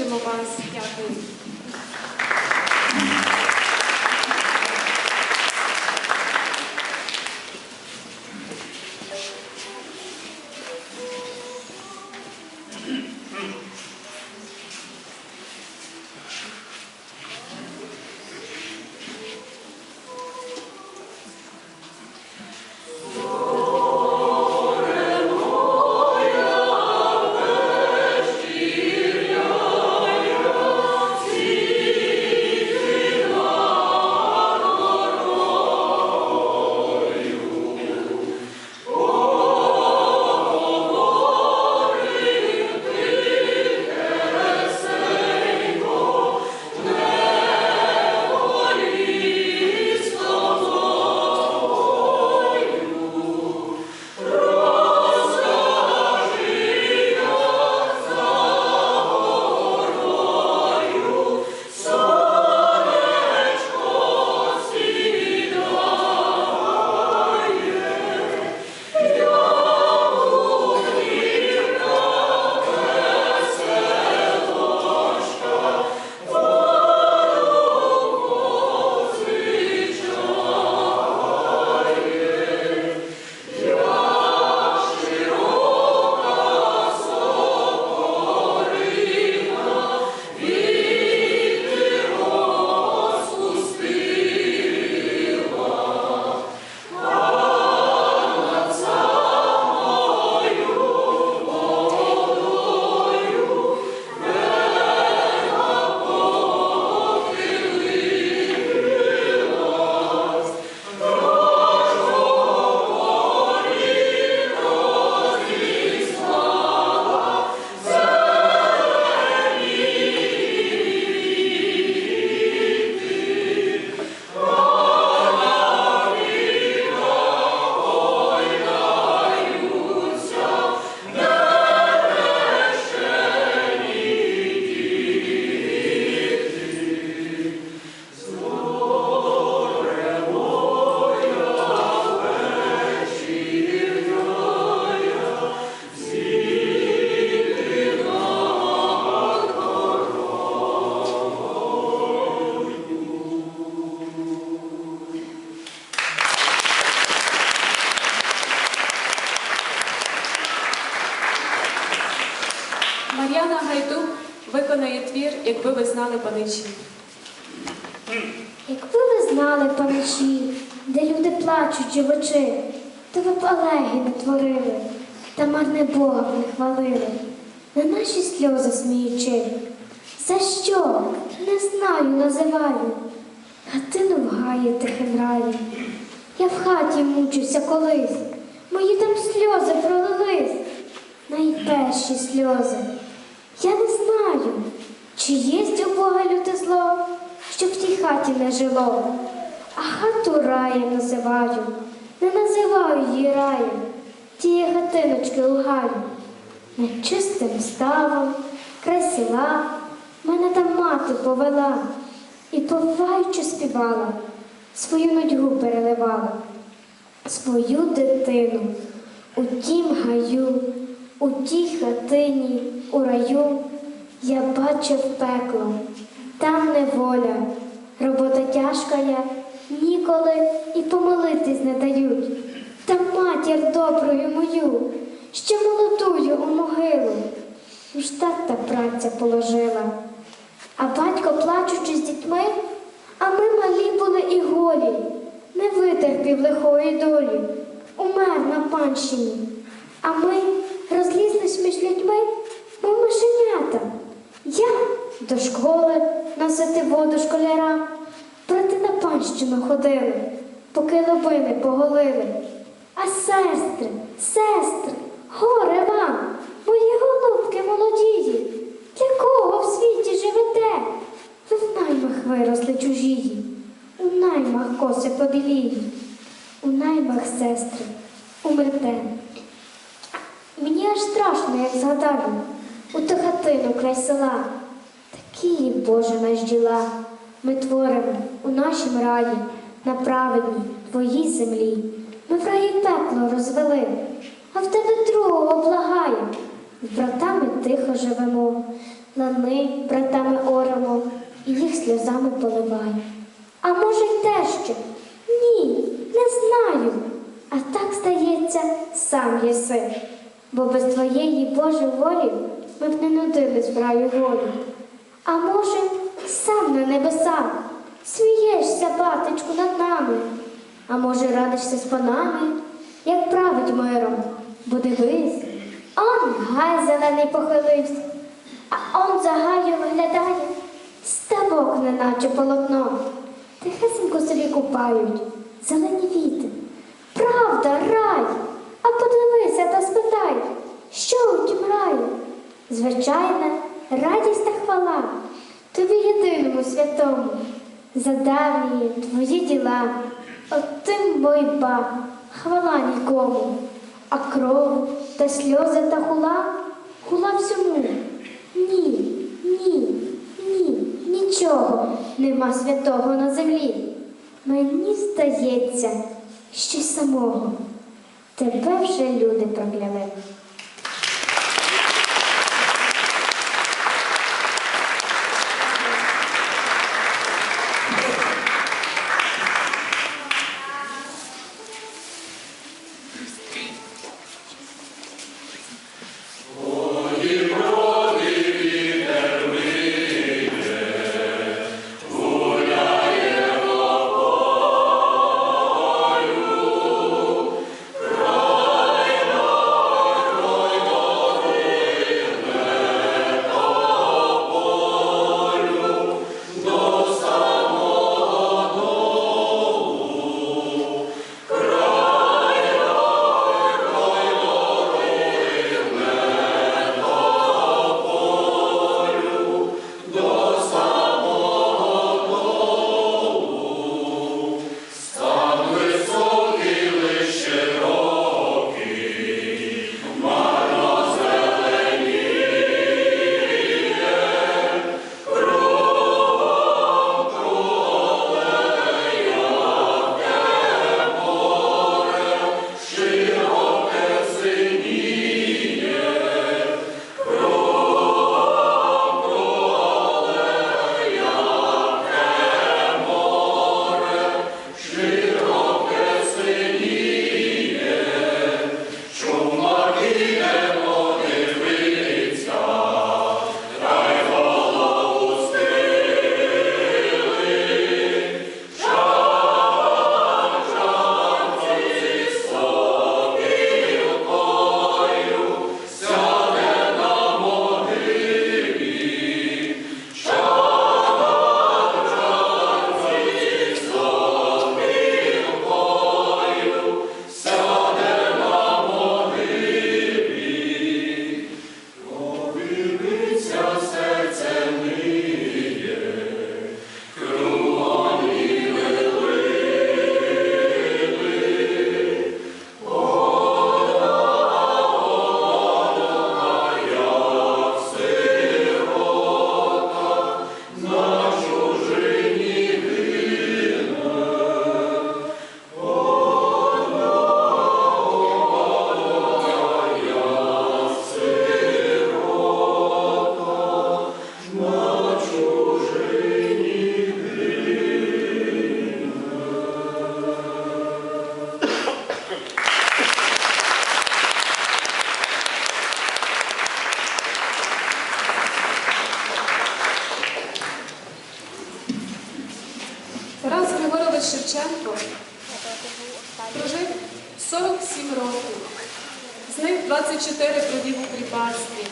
firmó Pan твір, якби ви знали паничі. Якби ви знали паничі, де люди плачуть живочи, то ви б алеги не творили, та марне Бога б не хвалили, на наші сльози сміючи. За що? Не знаю, називаю. Хатину в гаї тихим раї. Я в хаті мучуся колись, мої там сльози пролились, найперші сльози. Я не чи єсть у Бога люте зло, щоб в тій хаті не жило. А хату раєм називаю, не називаю її раєм, тієї хатиночки у гаю. Над ставом, край мене там мати повела, і повиваючи співала, свою нудьгу переливала, свою дитину у тім гаю, у тій хатині, у раю я бачив пекло, там неволя, робота тяжка я, ніколи і помолитись не дають. Та матір доброю мою, ще молодую у могилу, в штат та праця положила. А батько, плачучи з дітьми, а ми малі були і голі, не витерпів лихої долі, умер на панщині. А ми розлізлись між людьми, мов мишенята. Я до школи носити воду школярам, брати на панщину ходили, поки лобини поголили. А сестри, сестри, горе вам, мої голубки молодії, для кого в світі живете? Ви в наймах виросли чужії, у наймах коси побілії, у наймах сестри умрете. Мені аж страшно, як згадаю, у ту хатину край села. Такі, Боже, наш діла ми творимо у нашім раї, на праведній твоїй землі. Ми в раї пекло розвели, а в тебе другого благає. З братами тихо живемо, лани братами оремо і їх сльозами поливаю. А може й те ще? Ні, не знаю. А так стається, сам єси. Бо без твоєї Божої волі ми б не нудились в раю волі. А може, сам на небесах смієшся, батечку, над нами. А може, радишся з панами, як править миром, бо дивись, он гай зелений похилився, а он за гаю виглядає ставок, неначе полотно. Тихесенько собі купають, зелені віти. Правда, рай, а подивися та спитай, що у тім раю? Звичайна радість та хвала тобі єдиному святому, за давні твої діла, от тим бойба, хвала нікому, а кров та сльози та хула, хула всьому. Ні, ні, ні, нічого нема святого на землі. Мені здається, що самого тебе вже люди прокляли. 24 провів у кріпацтві,